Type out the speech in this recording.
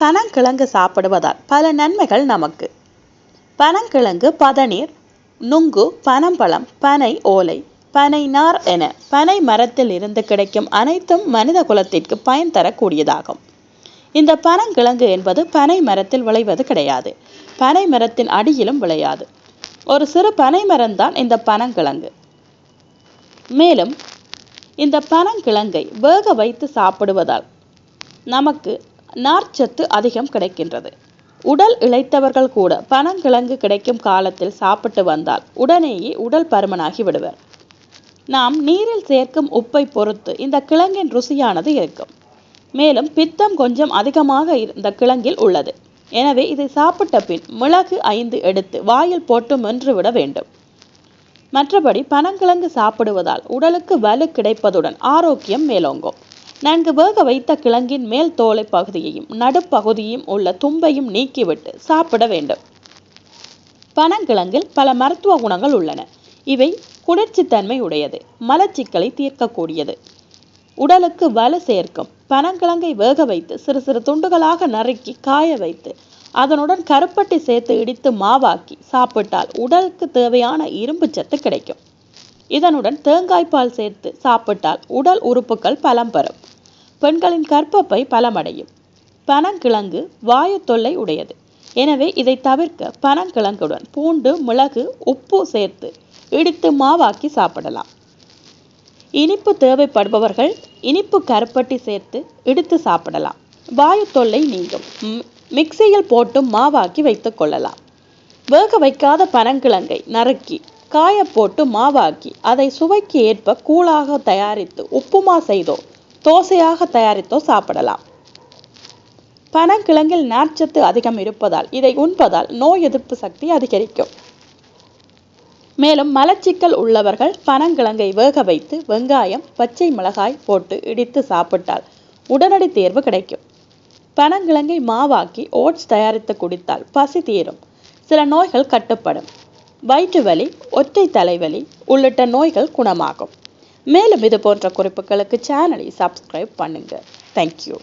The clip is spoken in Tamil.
பனங்கிழங்கு சாப்பிடுவதால் பல நன்மைகள் நமக்கு. பனங்கிழங்கு பதநீர் நுங்கு பனம்பழம் பனை ஓலை பனை நார் என பனை மரத்தில் இருந்து கிடைக்கும் அனைத்தும் மனித குலத்திற்கு பயன் தரக்கூடியதாகும். இந்த பனங்கிழங்கு என்பது பனை மரத்தில் விளைவது கிடையாது. பனை மரத்தின் அடியிலும் விளையாது. ஒரு சிறு பனை மரம்தான் இந்த பனங்கிழங்கு. மேலும் இந்த பனங்கிழங்கை வேக வைத்து சாப்பிடுவதால் நமக்கு நார்ச்சத்து அதிகம் கிடைக்கின்றது. உடல் இளைத்தவர்கள் கூட பனங்கிழங்கு கிடைக்கும் காலத்தில் சாப்பிட்டு வந்தால் உடனேயே உடல் பருமனாகி விடுவர். நாம் நீரில் சேர்க்கும் உப்பை பொறுத்து இந்த கிழங்கின் ருசியானது இருக்கும். மேலும் பித்தம் கொஞ்சம் அதிகமாக இந்த கிழங்கில் உள்ளது. எனவே இதை சாப்பிட்ட பின் மிளகு ஐந்து எடுத்து வாயில் போட்டு மென்று விட வேண்டும். மற்றபடி பனங்கிழங்கு சாப்பிடுவதால் உடலுக்கு வலு கிடைப்பதுடன் ஆரோக்கியம் மேலோங்கும். நன்கு வேக வைத்த கிழங்கின் மேல் தோலை பகுதியையும் நடுப்பகுதியும் உள்ள தும்பையும் நீக்கிவிட்டு சாப்பிட வேண்டும். பனங்கிழங்கில் பல மருத்துவ குணங்கள் உள்ளன. இவை குளிர்ச்சித்தன்மை உடையது மலச்சிக்கலை தீர்க்கக்கூடியது. உடலுக்கு வலு சேர்க்கும். பனங்கிழங்கை வேக வைத்து சிறு சிறு துண்டுகளாக நறுக்கி காய வைத்து அதனுடன் கருப்பட்டி சேர்த்து இடித்து மாவாக்கி சாப்பிட்டால் உடலுக்கு தேவையான இரும்பு சத்து கிடைக்கும். இதனுடன் தேங்காய்ப்பால் சேர்த்து சாப்பிட்டால் உடல் உறுப்புகள் பலம் பெறும். பெண்களின் கற்பப்பை பலமடையும். பனங்கிழங்கு வாயு தொல்லை உடையது. எனவே இதை தவிர்க்க பனங்கிழங்குடன் பூண்டு மிளகு உப்பு சேர்த்து இடித்து மாவாக்கி சாப்பிடலாம். இனிப்பு தேவைப்படுபவர்கள் இனிப்பு கருப்பட்டி சேர்த்து இடித்து சாப்பிடலாம். வாயு தொல்லை நீங்கும். மிக்சியில் போட்டு மாவாக்கி வைத்துக் கொள்ளலாம். வேக வைக்காத பனங்கிழங்கை நறுக்கி காய போட்டு மாவாக்கி அதை சுவைக்கு ஏற்ப கூழாக தயாரித்து உப்புமா செய்தோ தோசையாக தயாரித்தோ சாப்பிடலாம். பனங்கிழங்கில் நார்ச்சத்து அதிகம் இருப்பதால் இதை உண்பதால் நோய் எதிர்ப்பு சக்தி அதிகரிக்கும். மேலும் மலச்சிக்கல் உள்ளவர்கள் பனங்கிழங்கை வேக வைத்து வெங்காயம் பச்சை மிளகாய் போட்டு இடித்து சாப்பிட்டால் உடனடி தேர்வு கிடைக்கும். பனங்கிழங்கை மாவாக்கி ஓட்ஸ் தயாரித்து குடித்தால் பசி தீரும். சில நோய்கள் கட்டுப்படும். வயிற்று வலி ஒற்றை தலைவலி உள்ளிட்ட நோய்கள் குணமாகும். மேலும் இது போன்ற குறிப்புகளுக்கு சேனலை சப்ஸ்கிரைப் பண்ணுங்க. தேங்க்யூ